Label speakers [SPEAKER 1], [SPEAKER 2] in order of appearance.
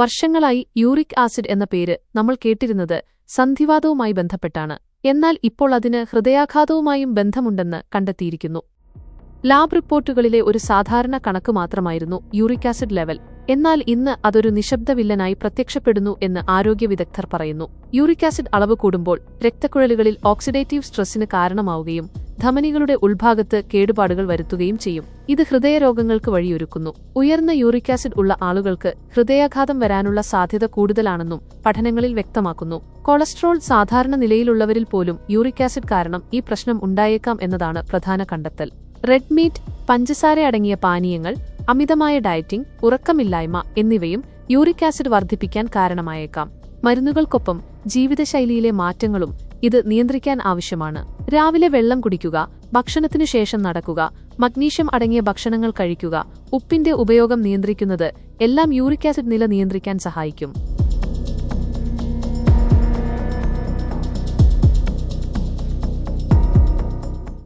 [SPEAKER 1] വർഷങ്ങളായി uric acid എന്ന പേര് നമ്മൾ കേട്ടിരുന്നത് സന്ധിവാതവുമായി ബന്ധപ്പെട്ടാണ്. എന്നാൽ ഇപ്പോൾ അതിന് ഹൃദയാഘാതവുമായും ബന്ധമുണ്ടെന്ന് കണ്ടെത്തിയിരിക്കുന്നു. ലാബ് റിപ്പോർട്ടുകളിലെ ഒരു സാധാരണ കണക്ക് മാത്രമായിരുന്നു യൂറിക് ആസിഡ് ലെവൽ. എന്നാൽ ഇന്ന് അതൊരു നിശബ്ദ വില്ലനായി പ്രത്യക്ഷപ്പെടുന്നു എന്ന് ആരോഗ്യ വിദഗ്ധർ പറയുന്നു. യൂറിക് ആസിഡ് അളവ് കൂടുമ്പോൾ രക്തക്കുഴലുകളിൽ ഓക്സിഡേറ്റീവ് സ്ട്രെസ്സിന് കാരണമാവുകയും ധമനികളുടെ ഉൾഭാഗത്ത് കേടുപാടുകൾ വരുത്തുകയും ചെയ്യും. ഇത് ഹൃദയരോഗങ്ങൾക്ക് വഴിയൊരുക്കുന്നു. ഉയർന്ന യൂറിക് ആസിഡ് ഉള്ള ആളുകൾക്ക് ഹൃദയാഘാതം വരാനുള്ള സാധ്യത കൂടുതലാണെന്നും പഠനങ്ങളിൽ വ്യക്തമാക്കുന്നു. കൊളസ്ട്രോൾ സാധാരണ നിലയിലുള്ളവരിൽ പോലും യൂറിക് ആസിഡ് കാരണം ഈ പ്രശ്നം ഉണ്ടായേക്കാം എന്നതാണ് പ്രധാന കണ്ടെത്തൽ. റെഡ് മീറ്റ് പഞ്ചസാര അടങ്ങിയ പാനീയങ്ങൾ അമിതമായ ഡയറ്റിംഗ് ഉറക്കമില്ലായ്മ എന്നിവയും യൂറിക് ആസിഡ് വർദ്ധിപ്പിക്കാൻ കാരണമായേക്കാം. മരുന്നുകൾക്കൊപ്പം ജീവിതശൈലിയിലെ മാറ്റങ്ങളും ഇത് നിയന്ത്രിക്കാൻ ആവശ്യമാണ്. രാവിലെ വെള്ളം കുടിക്കുക ഭക്ഷണത്തിനു ശേഷം നടക്കുക മഗ്നീഷ്യം അടങ്ങിയ ഭക്ഷണങ്ങൾ കഴിക്കുക ഉപ്പിന്റെ ഉപയോഗം നിയന്ത്രിക്കുന്നത് എല്ലാം യൂറിക് ആസിഡ് നില നിയന്ത്രിക്കാൻ സഹായിക്കും.